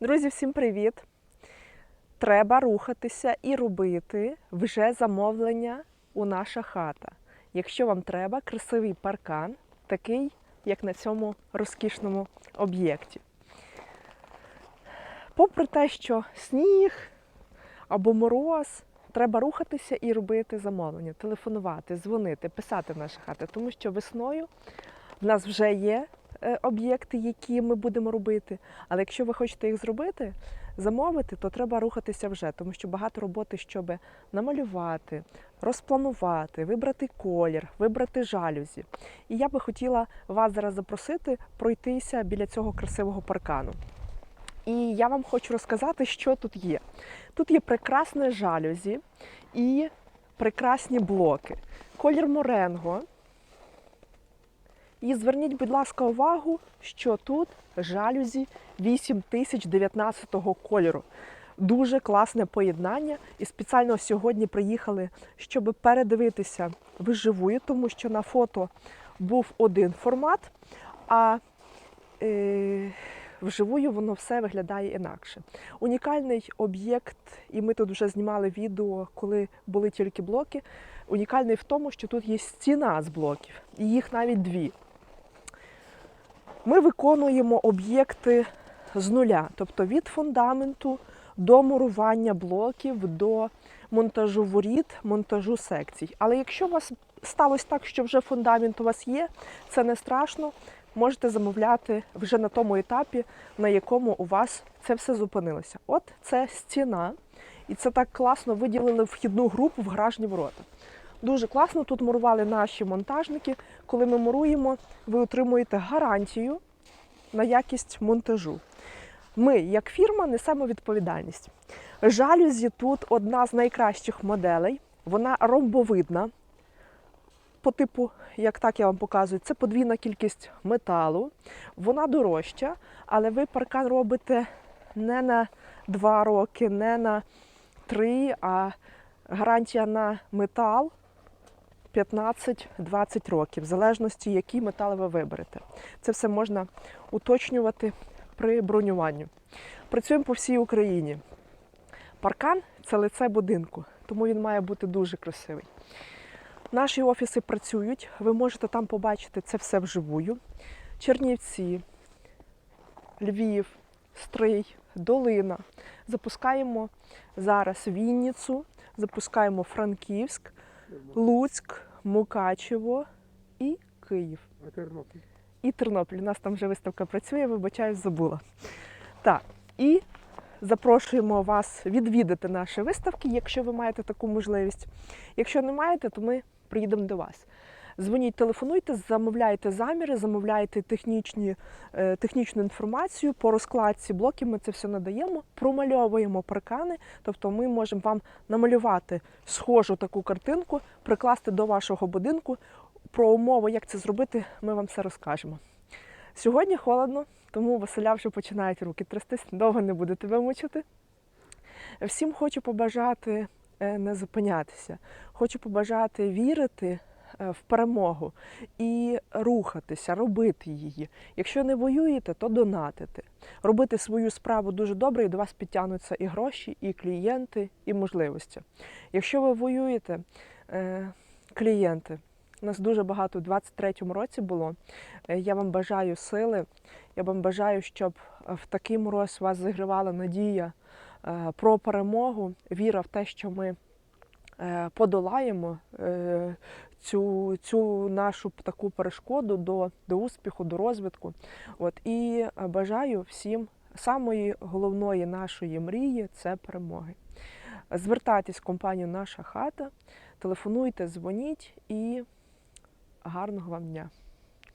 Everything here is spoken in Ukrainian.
Друзі, всім привіт! Треба рухатися і робити вже замовлення у наша хата. Якщо вам треба красивий паркан, такий, як на цьому розкішному об'єкті. Попри те, що сніг або мороз, треба рухатися і робити замовлення, телефонувати, дзвонити, писати в наша хата, тому що весною в нас вже є об'єкти, які ми будемо робити. Але якщо ви хочете їх зробити, замовити, то треба рухатися вже, тому що багато роботи, щоб намалювати, розпланувати, вибрати колір, вибрати жалюзі. І я би хотіла вас зараз запросити пройтися біля цього красивого паркану. І я вам хочу розказати, що тут є. Тут є прекрасне жалюзі і прекрасні блоки. Колір моренго. І зверніть, будь ласка, увагу, що тут жалюзі 8019 кольору. Дуже класне поєднання. І спеціально сьогодні приїхали, щоб передивитися вживую, тому що на фото був один формат, а е, вживую воно все виглядає інакше. Унікальний об'єкт, і ми тут вже знімали відео, коли були тільки блоки. Унікальний в тому, що тут є стіна з блоків, і їх навіть дві. Ми виконуємо об'єкти з нуля, тобто від фундаменту до мурування блоків, до монтажу воріт, монтажу секцій. Але якщо у вас сталося так, що вже фундамент у вас є, це не страшно. Можете замовляти вже на тому етапі, на якому у вас це все зупинилося. От це стіна, і це так класно виділили вхідну групу в гаражні ворота. Дуже класно тут мурували наші монтажники. Коли ми муруємо, ви отримуєте гарантію на якість монтажу. Ми, як фірма, несемо відповідальність. Жалюзі тут одна з найкращих моделей. Вона ромбовидна. По типу, як так я вам показую, це подвійна кількість металу. Вона дорожча, але ви паркан робите не на 2 роки, не на 3, а гарантія на метал 15-20 років, в залежності, який метал ви виберете. Це все можна уточнювати при бронюванні. Працюємо по всій Україні. Паркан це лице будинку, тому він має бути дуже красивий. Наші офіси працюють, ви можете там побачити це все вживую. Чернівці, Львів, Стрий, Долина. Запускаємо зараз Вінницю, запускаємо Франківськ, Луцьк, Мукачево і Київ. А Тернопіль? І Тернопіль. У нас там вже виставка працює, вибачаюсь, забула. Так, і запрошуємо вас відвідати наші виставки, якщо ви маєте таку можливість. Якщо не маєте, то ми приїдемо до вас. Дзвоніть, телефонуйте, замовляйте заміри, замовляйте технічні, е, технічну інформацію по розкладці блоків. Ми це все надаємо, промальовуємо паркани. Тобто ми можемо вам намалювати схожу таку картинку, прикласти до вашого будинку. Про умови, як це зробити, ми вам все розкажемо. Сьогодні холодно, тому Василя вже починають руки трястись, довго не буду тебе мучити. Всім хочу побажати е, не зупинятися. Хочу побажати вірити в перемогу і рухатися, робити її. Якщо не воюєте, то донатити. Робити свою справу дуже добре, і до вас підтягнуться і гроші, і клієнти, і можливості. Якщо ви воюєте, е, клієнти. У нас дуже багато у 23-му році було. Е, Я вам бажаю сили. Я вам бажаю, щоб в такий мороз вас загривала надія е, про перемогу, віра в те, що ми е, подолаємо е, цю, цю нашу таку перешкоду до, до успіху, до розвитку. От і е, бажаю всім самої головної нашої мрії це перемоги. Звертайтесь в компанію Наша хата, телефонуйте, дзвоніть і гарного вам дня.